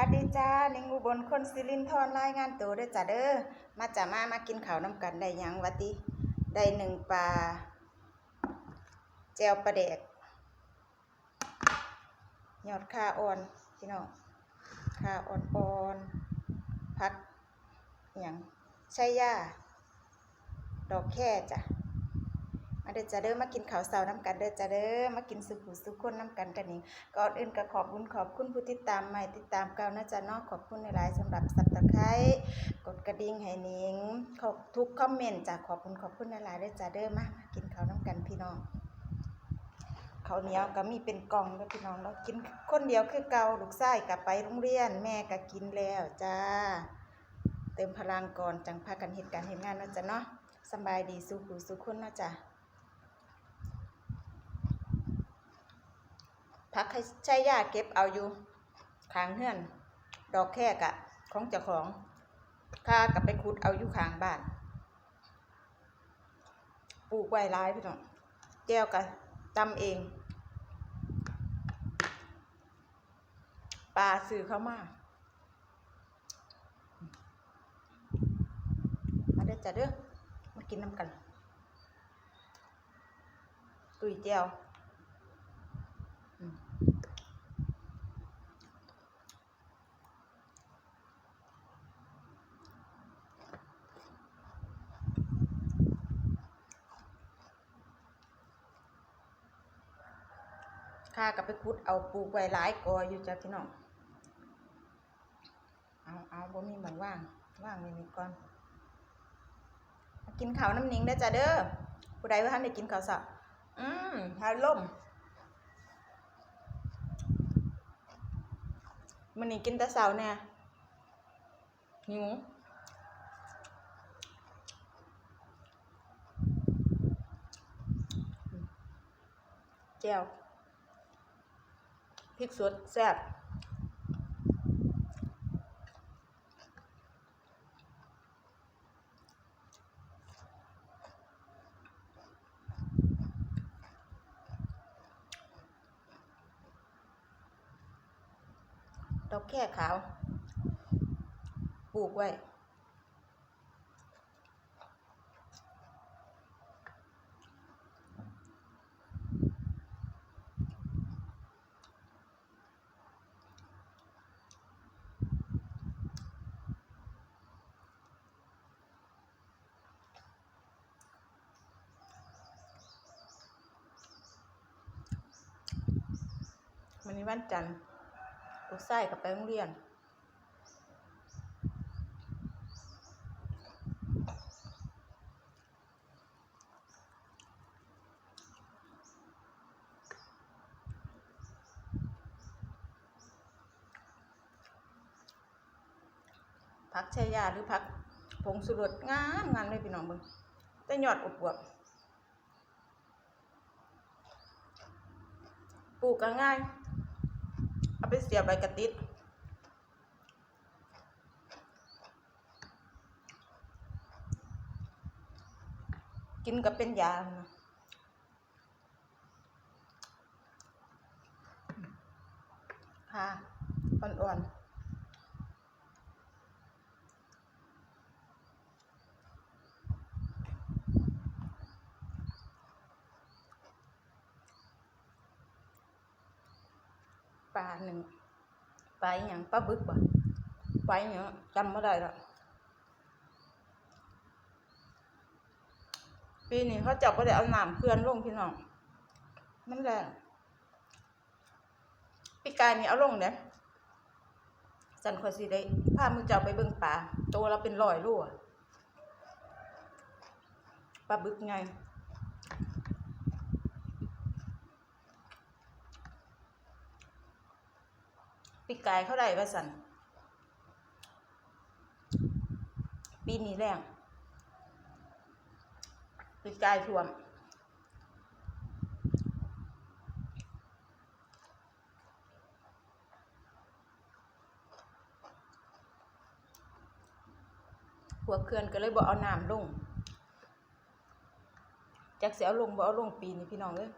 วัสดีจ้านิงอุบลคนสิรินทรรายงานตัวด้อจ้าเด้อมาจ้ามามากินข้าวน้ำกันได้ยังวัดดีได้หนึ่งปลาแจวปลาแดกยอดข้าอ่อนพี่น้องข้าอ่อนอ่อนพักอย่างใช่ย่าดอกแค่จ้ะ ด้อจ้าเด้อมากินข้าวเสาน้ำกันเด้อจ้าเด้อมากินสุขุสุขคนน้ำกันกันนี่ก่อนอื่นก็ขอบคุณขอบคุณผู้ติดตามใหม่ติดตามเก่านะจ๊ะเนาะขอบคุณในหลายๆสำหรับสับตะไคร้กดกระดิ่งให้นิงขอบทุกคอมเมนต์จ้ะขอบคุณขอบคุณในหลายๆเด้อจ้าเด้อมามากินข้าวน้ำกันพี่น้องข้าวเหนียวก็มีเป็นกล่องเด้อพี่น้องเรากินคนเดียวคือเก่าลูกชายก็ไปโรงเรียน แม่ก็กินแล้วจ้า เติมพลังก่อนจังพากันเหตุการณ์เหตุงานนะจ๊ะเนาะสบายดีสู้ผู้สู้คนนะจ๊ะ พักให้ใช้ยาเก็บเอาอยู่ขางเฮือน ดอกแค่กะ ของเจ้าของข้ากับไปขุดเอาอยู่ขางบ้านปลูกไว้ร้ายพี่น้องแก้วกะตำเองปลาซื้อเข้ามามาเด้อจ้ะเด้อมากินน้ำกันตุยแจว กับไปคุดเอาปลูกไว้หลายกออยู่จ้ะพี่น้องเอาเอาบ่มีหมองว่างว่างไว้นี่ก่อนกินข้าวน้ำนิ่งได้จ้ะเด้อผู้ใดว่าท่านได้กินข้าวสับอืมทาล่มมันนี่กินแต่เสาเนี่ยหิวแก้ว พริกสดแซ่บดอกแค่ขาว ปลูกไว้ วั นี้วันจันทร์ลูกไส้กับไปโรงเรียนพักชายาหรือพักผงสุรสงามงามเลยพี่น้องเบิ่งแต่ยอดอวบปลูกก็ง่าย เอาไปเสียบใบกระติดกินกับเป็นยานะค่ะอ่อนๆ ลาหนึ่งปลาอย่างปลาบึกบ่ปลาอย่างจำไม่ได้ละปีนี้เขาจับก็ได้เอาหน้ำเพื่อนลงพี่น้องมันแรงปีกายนี่เอาลงเนี่ยสันคอสิได้พามือเจ้าไปเบิ่งปลาตัวเราเป็นรอยโลอะปลาบึกไง ปีกายเขาได้ว่าสันปีนี้แรงปีกายท่วมหัวเขื่อนก็เลยบ่เอาน้ำลงจากเสียเอาลงบ่เอาลงปีนี้พี่น้องเอ้ย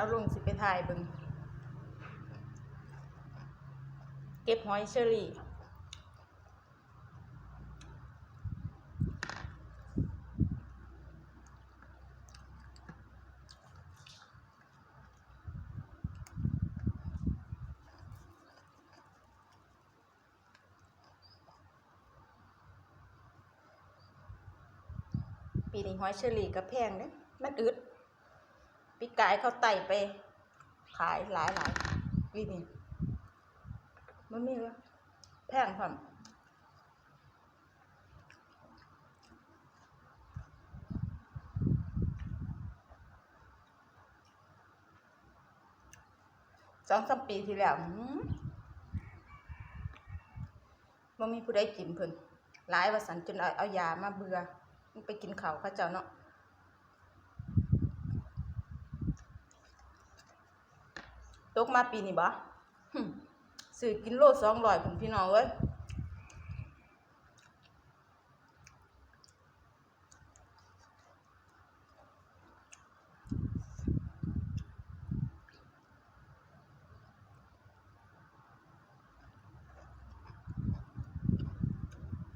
เอาลงสิไปถ่ายบิ่งเก็บหอยเชอรี่ปีนี้หอยเชอรี่ก็แพงเด้มันอึด ปีกายเขาไต่ไป ขายหลายหลายปีนี้มันมีแล้แพงพร้อมสองสามปีที่แล้วมันมีผู้ใดกินเพิ่นหลายว่าสันจนเอาเอายามาเบื่อมันไปกินเขาวเขาเจ้าเนาะ ตกมาปีนี้บ่หึซื้อกินโลสองร้อยผมพี่น้องเอ้ย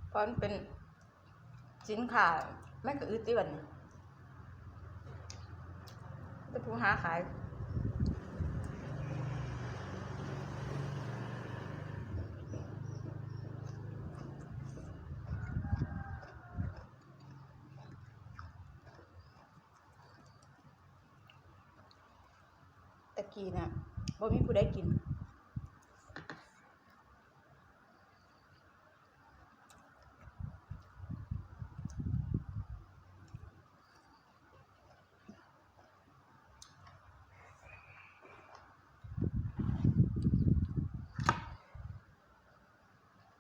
เพราะมันเป็นสินค้าไม่ก็อึดติวันนี้แต่ผู้หาขาย กี้น่ะบ่มีผู้ใดกิน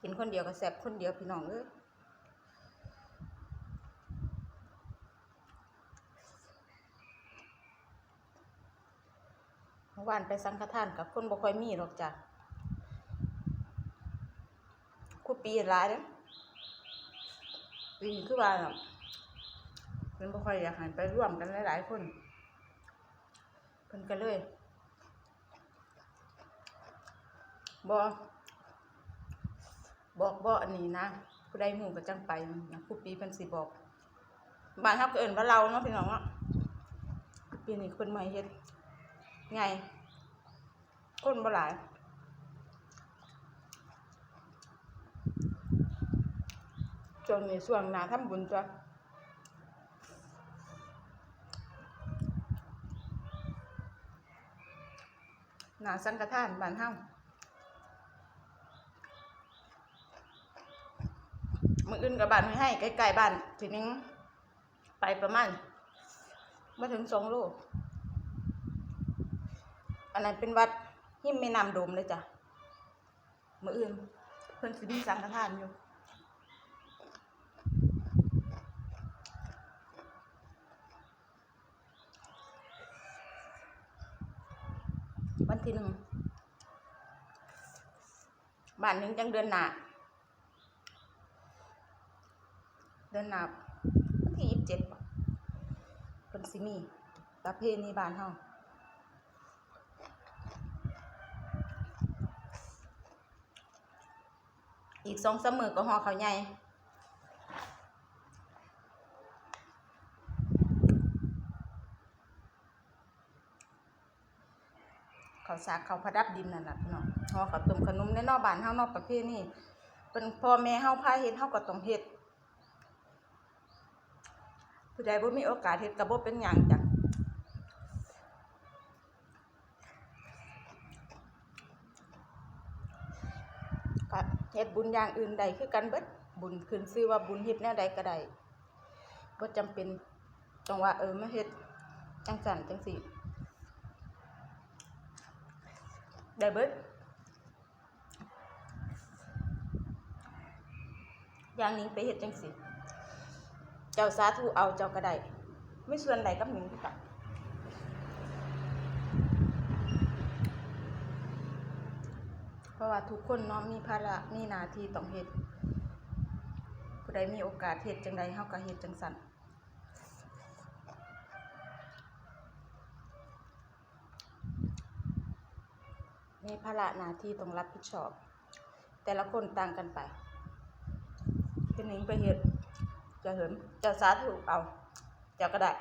กินคนเดียวก็แซ่บคนเดียวพี่น้องเอ้ยเมื่อ วานไปสังฆทานกับคนบ่ค่อยมีหรอกจ้ะคู่ปีหลายเด้อปีนี้คือว่าน่ะเพิ่นบ่ค่อยอยากให้ไปร่วมกันหลายๆคนเพิ่นก็เลยบ่บอกบ่อันนี้นะผู้ใดฮู้ก็จังไปนะครูปีเพิ่นสิบอกบ้านเฮาก็เอิ้นว่าเราเนาะพี่น้องเนาะปีนี้เพิ่นมาเฮ็ด ไงคนบ่หลายช่วงนี้ช่วงหนาทำบุญจ้ะหนาสังฆทานบ้านเฮามืออื่นกับบ้านไม่ให้ใกล้ๆบ้าน ทีนึงไปประมาณมาถึงสองโล อันนั้นเป็นวัดหิมแม่น้ำโดมเลยจ้ะมืออื่น เพิ่นสิมีสังฆทานอยู่วันที่หนึ่งบ้านหนึ่งจังเดือนหนาเดือนหนาวันที่ยี่สิบเจ็ดเป็นสิมีประเพณีบ้านเฮา อีกสองสามมือก็ห่อข้าใหญ่เขาสากข้าวผัดดับดินนั่นแหละพี่น้องห่อข้าวต้มขนมในนอกบ้านเฮานอกประเพณีเป็นพ่อแม่เฮาพาเฮ็ดเฮาก็ต้องเฮ็ดผู้ใดบ่มีโอกาสเฮ็ดก็บ่เป็นหยังจ้ะก็เฮ็ ดบุญอย่างอื่นใดคือกันเบิดบุญขึ้นชื่อว่าบุญเฮ็ดแนวใดก็ได้บ่จำเป็นต้องว่าเออมาเฮ็ดจังซั่นจังซี่ได้เบิดอย่างนี้ไปเฮ็ดจังซี่เจ้าสาธุเอาเจ้าก็ได้ไม่ส่วนใดกับหนิงกัน เพราะว่าทุกคนเนาะมีภาระมีหน้าที่ต้องเหตุผู้ใดมีโอกาสเหตุจังใดเฮาก็เหตุจังซั่นมีภาระหน้าที่ต้องรับผิดชอบ แต่ละคนต่างกันไปเป็นหนิงไปเหตุจะเหินจะสาธุเอาจะก็ได้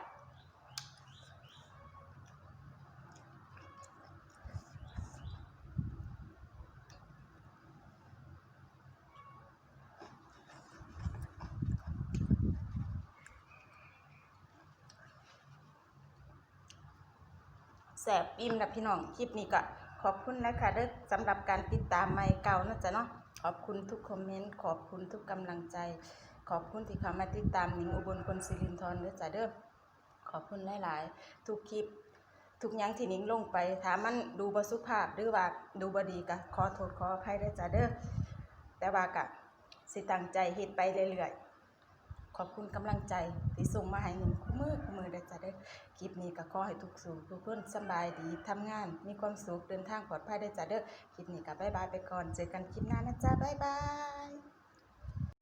แสบอิ่มนะพี่น้องคลิปนี้ก็ขอบคุณนะคะเด้อสำหรับการติดตามไม่เก่านะจ๊ะเนาะขอบคุณทุกคอมเมนต์ขอบคุณทุกกำลังใจ ขอบคุณที่เข้ามาติดตามหนิงอุบลคนสิรินทรเด้อจ้ะเด้อขอบคุณหลายๆ ทุกคลิปทุกอย่างที่นิงลงไปถามมันดูบ่สุภาพหรือว่าดูบดีก็ขอโทษขออภัยเด้อจ้ะเด้อแต่ว่าก็สิตั้งใจเฮ็ดไปเรื่อยๆ ขอบคุณกำลังใจที่ส่งมาให้หนิงคู่มือคู่มือเด้จ้ะเด้อคลิปนี้ก็ขอให้ทุกสู่ทุกคนสบายดีทำงาน มีความสุขเดินทางปลอดภัยได้จ้ะเด้อคลิปนี้ก็บ๊ายบายไปก่อนเจอกันคลิปหน้านะจ๊ะบ๊ายบาย